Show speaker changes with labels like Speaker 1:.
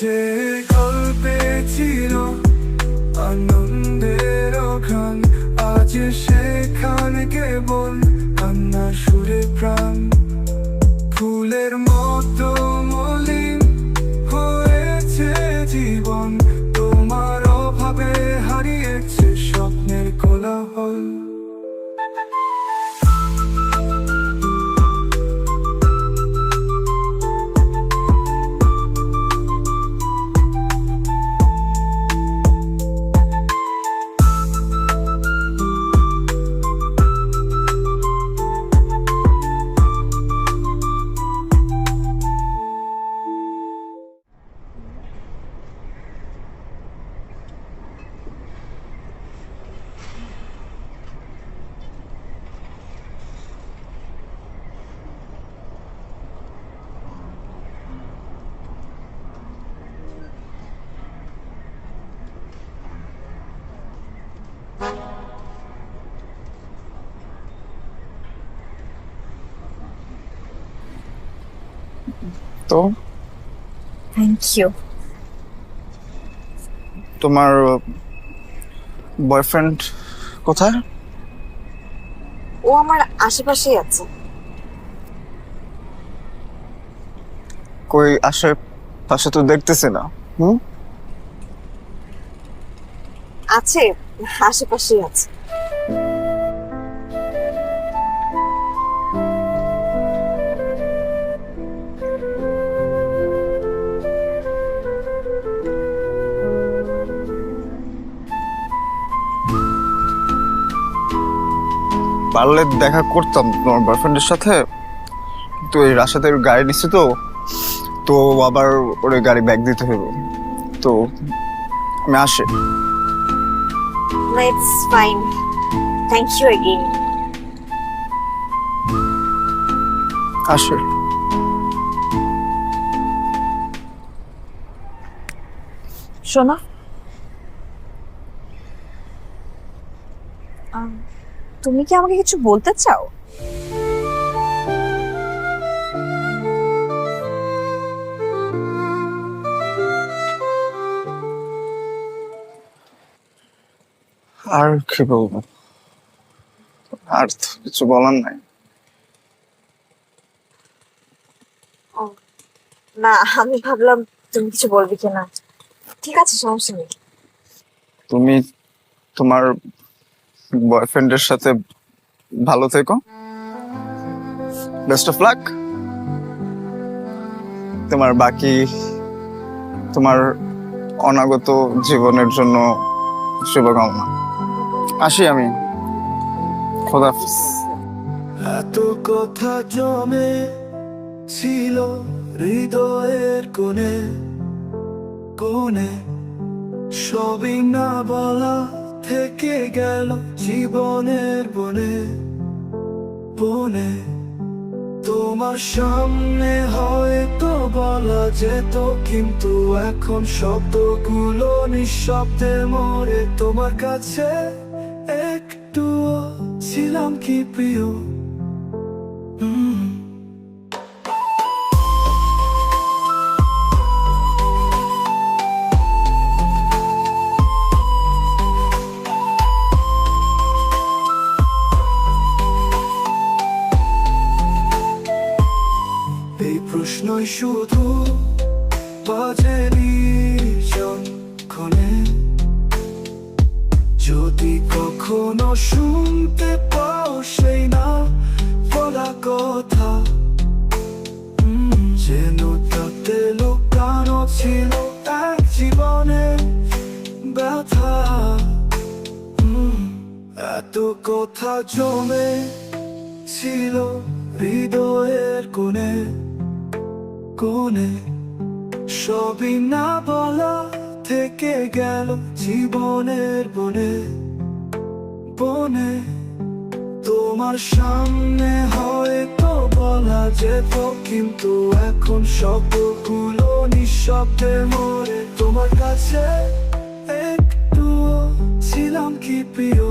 Speaker 1: যে গল্পে ছিল আনন্দের ঘ্রাণ আজ সেখানে কেবল কান্না সুরে প্রাণ।
Speaker 2: তো?
Speaker 3: থ্যাংক ইউ
Speaker 2: তোমার বয়ফ্রেন্ড কোথায়?
Speaker 3: ও আমার আশেপাশেই আছে।
Speaker 2: কই আসে পাশে তো দেখতেছি না। হুম?
Speaker 3: আছে আশেপাশেই আছে।
Speaker 2: পারলে দেখা করতাম তোমার বয়ফ্রেন্ডের সাথে। তো এই রাস্তাতে গাড়ি নিচ্ছে তো তো আবার ওরে গাড়ি ব্যাগ দিতে হইব। তো আমি আসি। আসি।
Speaker 3: শোনো আম, তুমি কি আমাকে কিছু বলতে চাও?
Speaker 2: আর কি বলব? আর তো কিছু বলার নাই।
Speaker 3: না আমি ভাবলাম তুমি কিছু বলবে কিনা। ঠিক আছে সমস্যা নেই।
Speaker 2: তুমি তোমার বয়ফ্রেন্ডের সাথে ভালো থেকো। বেস্ট অফ লাক তোমার বাকি তোমার অনাগত জীবনের জন্য শুভকামনা। আসি আমি। খোদাফিজ
Speaker 1: এত কথা জমে ছিল হৃদয়ের কোণে কোণে সবই না বলা থেকে গেল জীবনের বনে বনে। তোমার সামনে হয়তো বলা যেত, কিন্তু এখন শব্দগুলো নিঃশব্দে মরে। তোমার কাছে একটু ছিলাম কি প্রিয়? প্রশ্নই শুধু বাজে নির্জনক্ষণে যদি কখনো শুনতে পাও সেই না বলা কথা যেন তাতে লুকানো ছিল এক জীবনের ব্যথা। এত কথা জমে ছিল হৃদয়ের কোণে। কোণে সবই না বলা থেকে গেল জীবনের বনে। বনে তোমার সামনে হয়তো বলা যেত, কিন্তু এখন শব্দগুলো নিঃশব্দে মরে। তোমার কাছে একটু ছিলাম কি প্রিয়